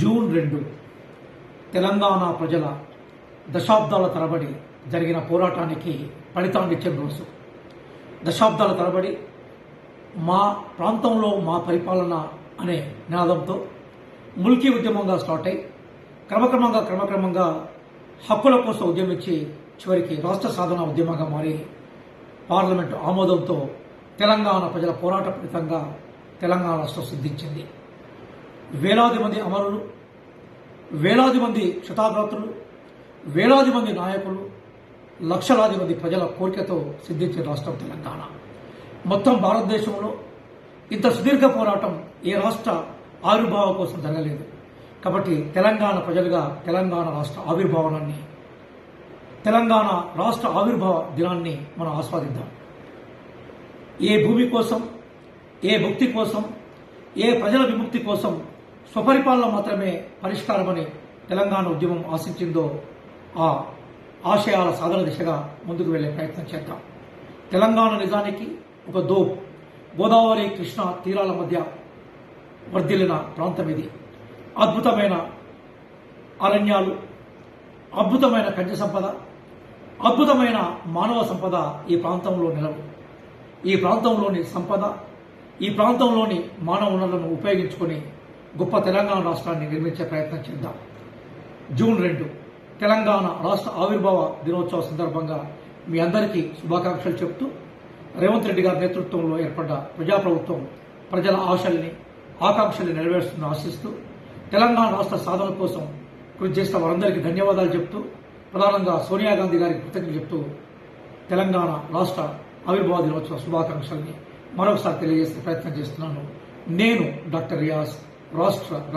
June రెండు తెలంగాణ ప్రజల దశాబ్దాల తరబడి జరిగిన పోరాటానికి ఫలితాన్ని ఇచ్చే రోజు దశాబ్దాల తరబడి మా ప్రాంతంలో మా పరిపాలన అనే నినాదంతో ముల్కీ ఉద్యమంగా స్టార్ట్ అయి క్రమక్రమంగా క్రమక్రమంగా హక్కుల కోసం ఉద్యమించి చివరికి రాష్ట్ర సాధన ఉద్యమంగా మారి పార్లమెంటు ఆమోదంతో తెలంగాణ ప్రజల పోరాట ఫలితంగా తెలంగాణ రాష్ట్రం సిద్ధించింది. వేలాది మంది అమరులు వేలాది మంది క్షతాగ్రతులు వేలాది మంది నాయకులు లక్షలాది మంది ప్రజల కోరికతో సిద్ధించిన రాష్ట్రం తెలంగాణ. మొత్తం భారతదేశంలో ఇంత సుదీర్ఘ పోరాటం ఏ రాష్ట్ర ఆవిర్భావం కోసం జరగలేదు. కాబట్టి తెలంగాణ ప్రజలుగా తెలంగాణ రాష్ట్ర ఆవిర్భావాన్ని తెలంగాణ రాష్ట్ర ఆవిర్భావ దినాన్ని మనం ఆస్వాదిద్దాం. ఏ భూమి కోసం ఏ భక్తి కోసం ఏ ప్రజల విముక్తి కోసం స్వపరిపాలన మాత్రమే పరిష్కారమని తెలంగాణ ఉద్యమం ఆశించిందో ఆ ఆశయాల సాధన దిశగా ముందుకు వెళ్ళే ప్రయత్నం చేద్దాం. తెలంగాణ నిజానికి ఒక దోప్ గోదావరి కృష్ణ తీరాల మధ్య వర్ధిల్లిన ప్రాంతం ఇది. అద్భుతమైన అరణ్యాలు అద్భుతమైన ఖనిజ సంపద అద్భుతమైన మానవ సంపద ఈ ప్రాంతంలో నిలవు. ఈ ప్రాంతంలోని సంపద ఈ ప్రాంతంలోని మానవ వనరులను ఉపయోగించుకొని గొప్ప తెలంగాణ రాష్ట్రాన్ని నిర్మించే ప్రయత్నం చేద్దాం. జూన్ రెండు తెలంగాణ రాష్ట్ర ఆవిర్భావ దినోత్సవ సందర్భంగా మీ అందరికీ శుభాకాంక్షలు చెప్తూ రేవంత్ రెడ్డి గారి నేతృత్వంలో ఏర్పడ్డ ప్రజాప్రభుత్వం ప్రజల ఆశల్ని ఆకాంక్షల్ని నెరవేరుస్తుందని ఆశిస్తూ తెలంగాణ రాష్ట్ర సాధన కోసం కృషి చేసిన వారందరికీ ధన్యవాదాలు చెప్తూ ప్రధానంగా సోనియా గాంధీ గారికి కృతజ్ఞతలు చెప్తూ తెలంగాణ రాష్ట్ర ఆవిర్భావ దినోత్సవ శుభాకాంక్షల్ని మరొకసారి తెలియజేసే ప్రయత్నం చేస్తున్నాను. నేను డాక్టర్ రియాజ్ రాష్ట్ర